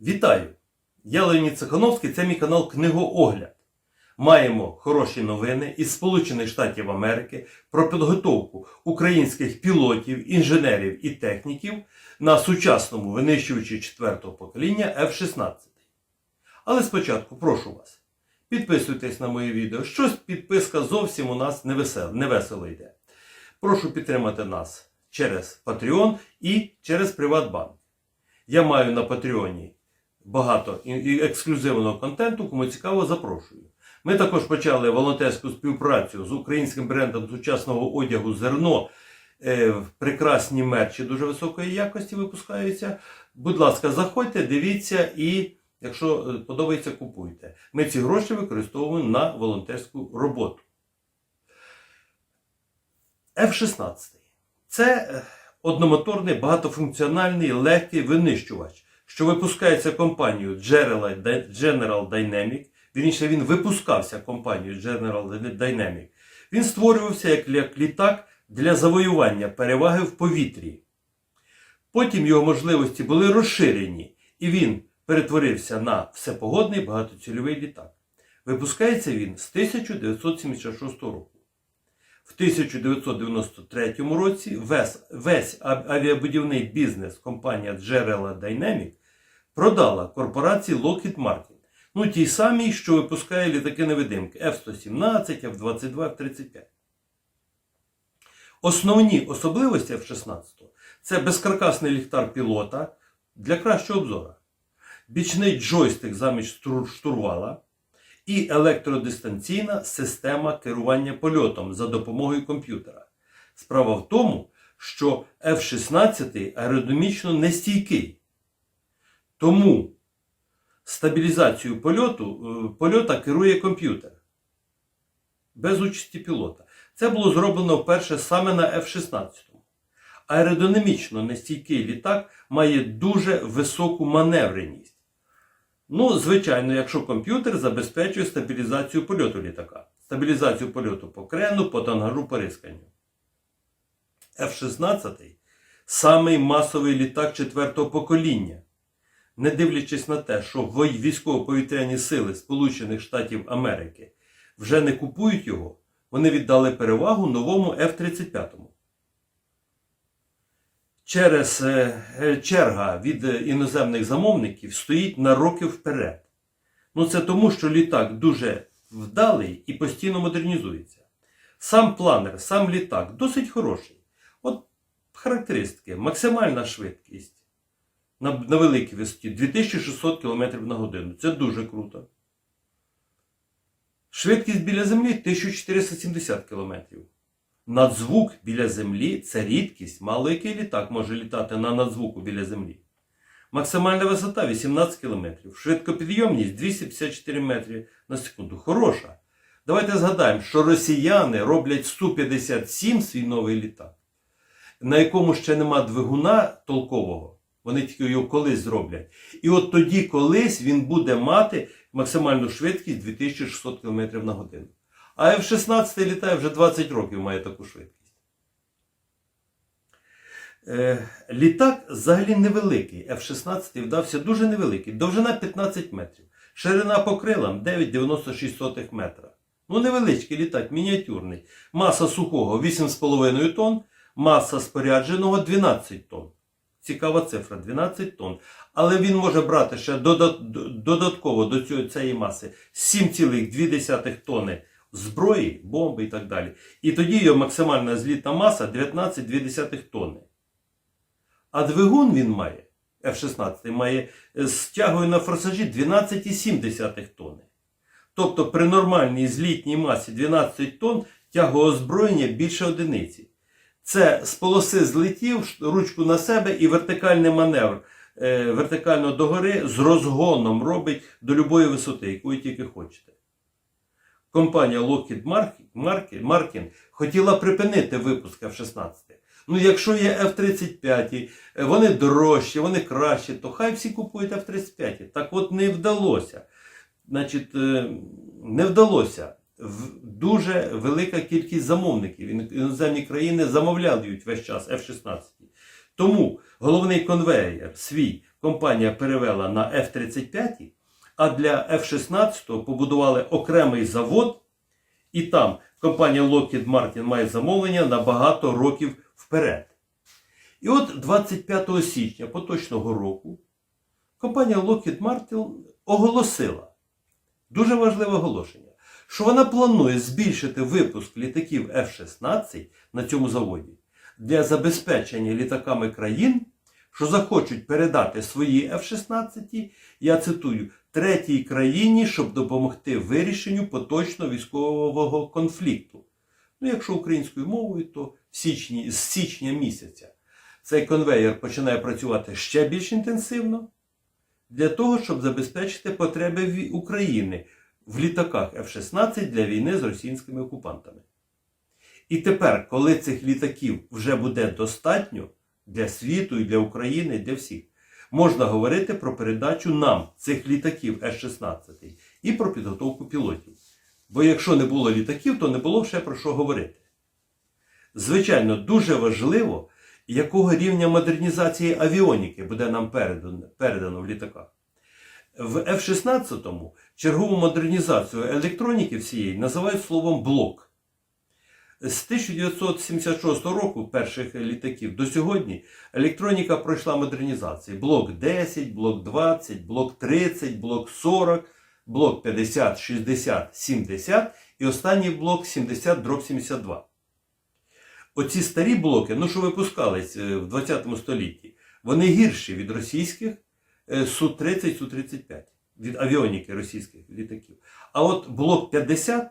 Вітаю! Я Леонід Цехановський, це мій канал Книгоогляд. Маємо хороші новини із Сполучених Штатів Америки про підготовку українських пілотів, інженерів і техніків на сучасному винищувачі четвертого покоління F-16. Але спочатку прошу вас, підписуйтесь на моє відео. Щось підписка зовсім у нас не весело, не весело йде. Прошу підтримати нас через Patreon і через Приватбанк. Я маю на Патреоні багато ексклюзивного контенту, кому цікаво, запрошую. Ми також почали волонтерську співпрацю з українським брендом сучасного одягу Зерно. Е, в прекрасні мерчі дуже високої якості випускаються. Будь ласка, заходьте, дивіться і, якщо е, подобається, купуйте. Ми ці гроші використовуємо на волонтерську роботу. F-16. Це е, одномоторний багатофункціональний легкий винищувач, що випускається компанією General Dy- General Dynamic. Вірніше, він випускався компанією General Dynamic. Він створювався як літак для завоювання переваги в повітрі. Потім його можливості були розширені, і він перетворився на всепогодний багатоцільовий літак. Випускається він з 1976 року. В 1993 році весь, авіабудівний бізнес компанія General Dynamic продала корпорації Lockheed Martin. Ну, тій самій, що випускає літаки-невидимки F-117, F-22, F-35. Основні особливості F-16 це безкаркасний ліхтар пілота для кращого обзору, бічний джойстик замість штурвала і електродистанційна система керування польотом за допомогою комп'ютера. Справа в тому, що F-16 аеродинамічно нестійкий. Тому стабілізацію польоту, е, польота керує комп'ютер без участі пілота. Це було зроблено вперше саме на F-16. Аеродинамічно нестійкий літак має дуже високу маневреність. Ну, звичайно, якщо комп'ютер забезпечує стабілізацію польоту літака, стабілізацію польоту по крену, по тангару, по рисканню. F-16 самий масовий літак четвертого покоління. Не дивлячись на те, що військово-повітряні сили Сполучених Штатів Америки вже не купують його, вони віддали перевагу новому F-35. Через е, е, черга від іноземних замовників стоїть на роки вперед. Ну це тому, що літак дуже вдалий і постійно модернізується. Сам планер, сам літак досить хороший. От характеристики, максимальна швидкість на, на великій висоті 2600 км на годину. Це дуже круто. Швидкість біля землі 1470 км. Надзвук біля землі це рідкість. Мало літак може літати на надзвуку біля землі. Максимальна висота 18 км. Швидкопідйомність 254 метри на секунду. Хороша. Давайте згадаємо, що росіяни роблять Су-57 свій новий літак, на якому ще нема двигуна толкового. Вони тільки його колись зроблять. І от тоді колись він буде мати максимальну швидкість 2600 км на годину. А F-16 літає вже 20 років, має таку швидкість. Е, літак взагалі невеликий. F-16 вдався дуже невеликий. Довжина 15 метрів. Ширина по крилам 9,96 метра. Ну, невеличкий літак, мініатюрний. Маса сухого 8,5 тонн, маса спорядженого 12 тонн. Цікава цифра 12 тонн. Але він може брати ще додатково до цієї маси 7,2 тонни зброї, бомби і так далі. І тоді його максимальна злітна маса 19,2 тонни. А двигун він має, F-16 має е, з тягою на форсажі 12,7 тонни. Тобто при нормальній злітній масі 12 тонн тягоозброєння більше одиниці. Це з полоси злетів, ручку на себе і вертикальний маневр е, вертикально догори з розгоном робить до любої висоти, якої тільки хочете. Компанія Lockheed Martin- хотіла припинити випуск F-16. Ну, якщо є F-35, е, вони дорожчі, вони кращі, то хай всі купують F-35. Так от не вдалося. Значить, е, не вдалося. Дуже велика кількість замовників. Іноземні країни замовляють весь час F-16. Тому головний конвеєр свій компанія перевела на F-35, а для F-16 побудували окремий завод, і там компанія Lockheed Martin має замовлення на багато років вперед. І от 25 січня поточного року компанія Lockheed Martin оголосила дуже важливе оголошення, що вона планує збільшити випуск літаків F-16 на цьому заводі для забезпечення літаками країн, що захочуть передати свої F-16, я цитую, третій країні, щоб допомогти вирішенню поточного військового конфлікту. Ну, якщо українською мовою, то в січні, з січня місяця цей конвейер починає працювати ще більш інтенсивно для того, щоб забезпечити потреби України в літаках F-16 для війни з російськими окупантами. І тепер, коли цих літаків вже буде достатньо для світу і для України, і для всіх, можна говорити про передачу нам цих літаків С-16 і про підготовку пілотів. Бо якщо не було літаків, то не було ще про що говорити. Звичайно, дуже важливо, якого рівня модернізації авіоніки буде нам передано, передано в літаках. В F-16 чергову модернізацію електроніки всієї називають словом блок. З 1976 року перших літаків до сьогодні електроніка пройшла модернізацію. Блок 10, блок 20, блок 30, блок 40, блок 50, 60, 70 і останній блок 70 дроб 72. Оці старі блоки, ну що випускались е, в 20 столітті, вони гірші від російських Су-30, Су-35, від авіоніки російських літаків. А от блок 50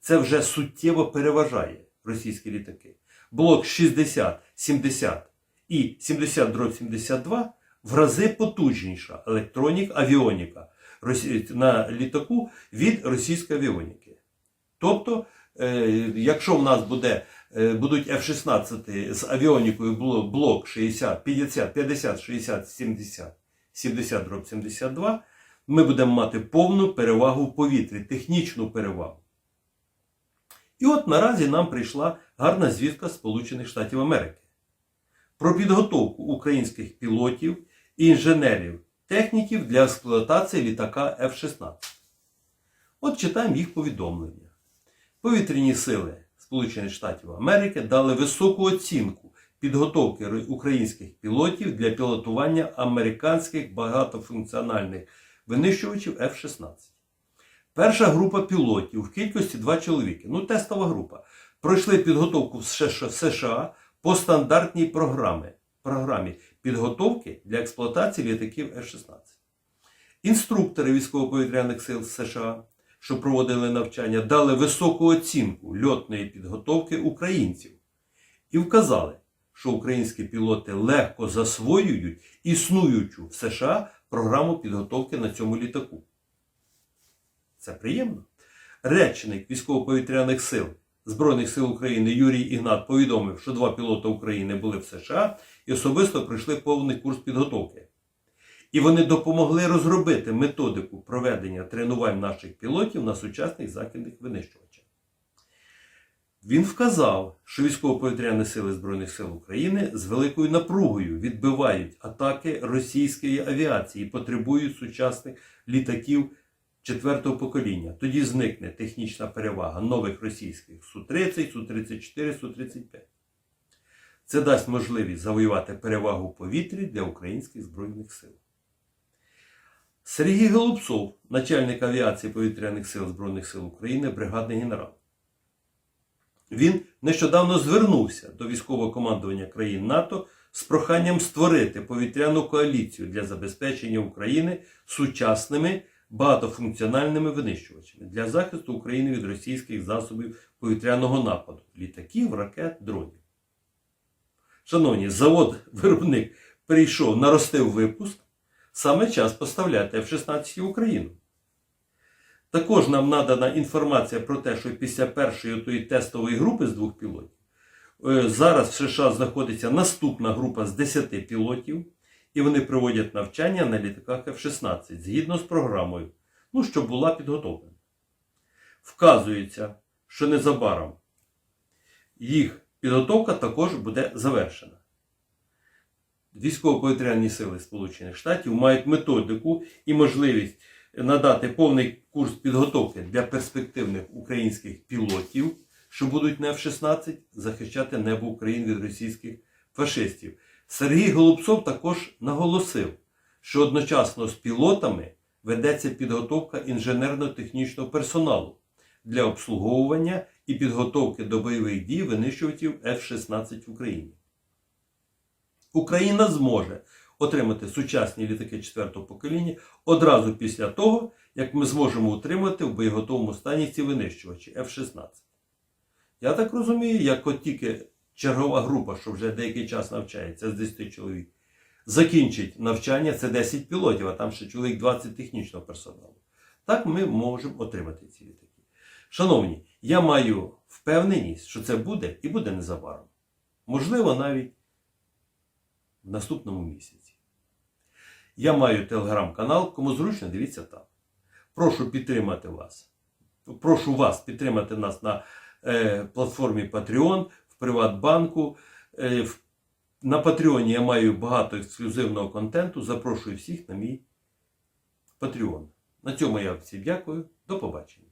це вже суттєво переважає російські літаки. Блок 60, 70 і 70 дроб 72 в рази потужніша електронік авіоніка на літаку від російської авіоніки. Тобто, е, якщо в нас буде, е, будуть F-16 з авіонікою блок 60, 50, 50, 60, 70, 70 дроб 72, ми будемо мати повну перевагу в повітрі, технічну перевагу. І от наразі нам прийшла гарна звістка Сполучених Штатів Америки про підготовку українських пілотів, інженерів, техніків для експлуатації літака F-16. От читаємо їх повідомлення. Повітряні сили Сполучених Штатів Америки дали високу оцінку підготовки українських пілотів для пілотування американських багатофункціональних винищувачів F-16. Перша група пілотів в кількості 2 чоловіки, ну тестова група, пройшли підготовку в США по стандартній програмі, програмі підготовки для експлуатації літаків F-16. Інструктори військово-повітряних сил США, що проводили навчання, дали високу оцінку льотної підготовки українців і вказали, що українські пілоти легко засвоюють існуючу в США програму підготовки на цьому літаку. Це приємно. Речник військово-повітряних сил Збройних сил України Юрій Ігнат повідомив, що два пілоти України були в США і особисто пройшли повний курс підготовки. І вони допомогли розробити методику проведення тренувань наших пілотів на сучасних західних винищувачах. Він вказав, що військово-повітряні сили Збройних сил України з великою напругою відбивають атаки російської авіації і потребують сучасних літаків четвертого покоління. Тоді зникне технічна перевага нових російських Су-30, Су-34, Су-35. Це дасть можливість завоювати перевагу в повітрі для українських збройних сил. Сергій Голубцов, начальник авіації повітряних сил Збройних сил України, бригадний генерал. Він нещодавно звернувся до військового командування країн НАТО з проханням створити повітряну коаліцію для забезпечення України сучасними багатофункціональними винищувачами для захисту України від російських засобів повітряного нападу, літаків, ракет, дронів. Шановні, завод-виробник прийшов, наростив випуск, саме час поставляти F-16 в Україну. Також нам надана інформація про те, що після першої тої тестової групи з двох пілотів е, зараз в США знаходиться наступна група з 10 пілотів, і вони проводять навчання на літаках F-16 згідно з програмою, ну, щоб була підготовлена. Вказується, що незабаром їх підготовка також буде завершена. військово-повітряні сили Сполучених Штатів мають методику і можливість надати повний курс підготовки для перспективних українських пілотів, що будуть на F-16 захищати небо України від російських фашистів. Сергій Голубцов також наголосив, що одночасно з пілотами ведеться підготовка інженерно-технічного персоналу для обслуговування і підготовки до бойових дій винищувачів F-16 в Україні. Україна зможе отримати сучасні літаки четвертого покоління одразу після того, як ми зможемо утримати в боєготовому стані ці винищувачі F-16. Я так розумію, як от тільки чергова група, що вже деякий час навчається з 10 чоловік, закінчить навчання, це 10 пілотів, а там ще чоловік 20 технічного персоналу. Так ми можемо отримати ці літаки. Шановні, я маю впевненість, що це буде і буде незабаром. Можливо, навіть в наступному місяці. Я маю телеграм-канал, кому зручно, дивіться там. Прошу підтримати вас. Прошу вас підтримати нас на е, платформі Patreon, в Приватбанку. Е, в, на Патреоні я маю багато ексклюзивного контенту. Запрошую всіх на мій Patreon. На цьому я всім дякую. До побачення.